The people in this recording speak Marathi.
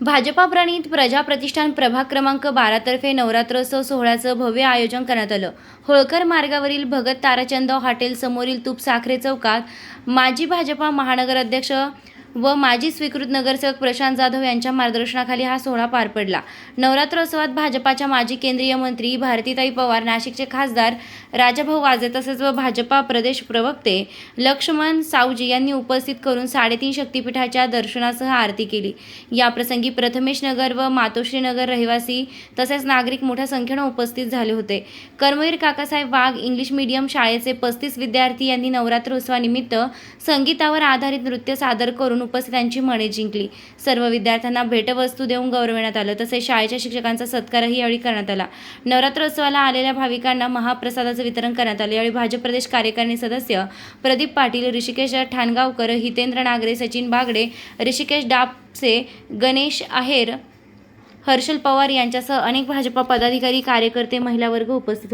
भाजपा प्रणित प्रजा प्रतिष्ठान प्रभाग क्रमांक बारातर्फे नवरात्रोत्सव सोहळ्याचं भव्य आयोजन करण्यात आलं. होळकर मार्गावरील भगत ताराचंद हॉटेल समोरील तूप साखरे चौकात माजी भाजपा महानगर अध्यक्ष व माजी स्वीकृत नगरसेवक प्रशांत जाधव यांच्या मार्गदर्शनाखाली हा सोहळा पार पडला. नवरात्रोत्सवात भाजपाच्या माजी केंद्रीय मंत्री भारतीताई पवार नाशिकचे खासदार राजाभाऊ वाजे तसेच व भाजपा प्रदेश प्रवक्ते लक्ष्मण सावजी यांनी उपस्थित करून साडेतीन शक्तीपीठाच्या दर्शनासह आरती केली. याप्रसंगी प्रथमेश नगर व मातोश्री नगर रहिवासी तसेच नागरिक मोठ्या संख्येनं उपस्थित झाले होते. कर्मवीर काकासाहेब वाघ इंग्लिश मीडियम शाळेचे पस्तीस विद्यार्थी यांनी नवरात्रोत्सवानिमित्त संगीतावर आधारित नृत्य सादर करून उपस्थितांची मने जिंकली. सर्व विद्यार्थ्यांना भेटवस्तू देऊन गौरवण्यात आलं. तसेच शाळेच्या शिक्षकांचा सत्कारही यावेळी करण्यात आला. नवरात्रोत्सवाला आलेल्या भाविकांना महाप्रसादाचं वितरण करण्यात आलं. यावेळी भाजप प्रदेश कार्यकारिणी सदस्य प्रदीप पाटील ऋषिकेश ठाणगावकर हितेंद्र नागरे सचिन बागडे ऋषिकेश डापसे गणेश आहेर हर्षल पवार यांच्यासह अनेक भाजपा पदाधिकारी कार्यकर्ते महिला वर्ग उपस्थित